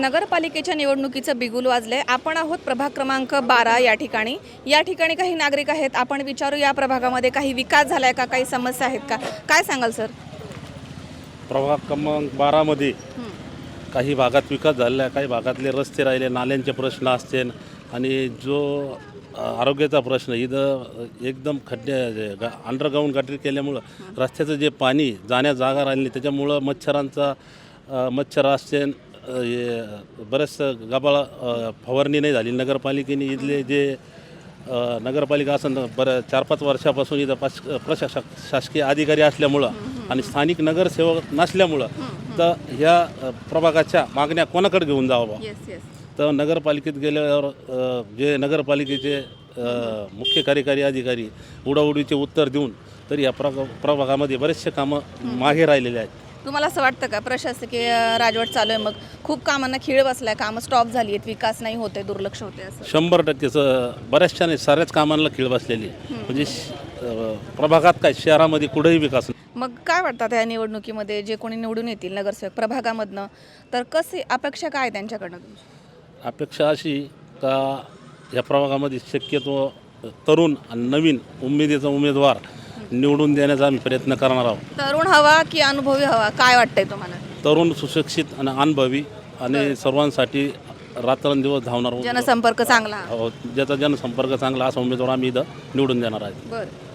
नगरपालिकेच्या निवडणुकीचं बिगुल वाजलंय. आपण आहोत प्रभाग क्रमांक बारा या ठिकाणी. या ठिकाणी काही नागरिक आहेत. आपण विचारू या प्रभागामध्ये काही विकास झालाय का? काही समस्या आहेत का? काय सांगाल सर? प्रभाग क्रमांक बारामध्ये काही भागात विकास झालेला आहे. काही भागातले रस्ते राहिले नाल्यांचे प्रश्न असतील आणि जो आरोग्याचा प्रश्न इथं एकदम खड्डे अंडरग्राऊंड गटर केल्यामुळं रस्त्याचं जे पाणी जाण्या जागा राहिली त्याच्यामुळं मच्छरांचा मच्छर असतील हे बरेच गबाळ अ, फवारणी नाही झाली. नगरपालिकेने इथले जे नगरपालिका असं बरं चार पाच वर्षापासून इथं पाच प्रशासक शासकीय अधिकारी असल्यामुळं आणि स्थानिक नगरसेवक नसल्यामुळं तर ह्या प्रभागाच्या मागण्या कोणाकडे घेऊन जावं? तर नगरपालिकेत गेल्यावर जे नगरपालिकेचे मुख्य कार्यकारी अधिकारी उडाउडीचे उत्तर देऊन तरी या प्रभा प्रभागामध्ये बरेचसे कामं मागे राहिलेले आहेत. तुम्हाला असं वाटतं का प्रशासकीय राजवट चालू आहे मग खूप कामांना खीळ बसलाय कामं स्टॉप झाली आहेत विकास नाही होते दुर्लक्ष होते असं शंभर टक्केचं बऱ्याचशा नाही साऱ्याच कामांना खीळ बसलेली आहे. म्हणजे श- अ, प्रभागात काय शहरामध्ये कुठेही विकास नाही. मग काय वाटतात या निवडणुकीमध्ये जे कोणी निवडून येतील नगरसेवक प्रभागामधनं तर कसे अपेक्षा काय आहे त्यांच्याकडनं तुमची? अपेक्षा अशी का या प्रभागामध्ये शक्यतो तरुण आणि नवीन उमेदीचा उमेदवार निवडून देण्याचा आम्ही प्रयत्न करणार आहोत. तरुण हवा की अनुभवी हवा? काय वाटतंय तुम्हाला? तरुण सुशिक्षित आणि अनुभवी आणि सर्वांसाठी रात्रंदिवस धावणार. जनसंपर्क चांगला. हो ज्याचा जनसंपर्क चांगला असा उमेदवार आम्ही इथं निवडून देणार आहे बरं.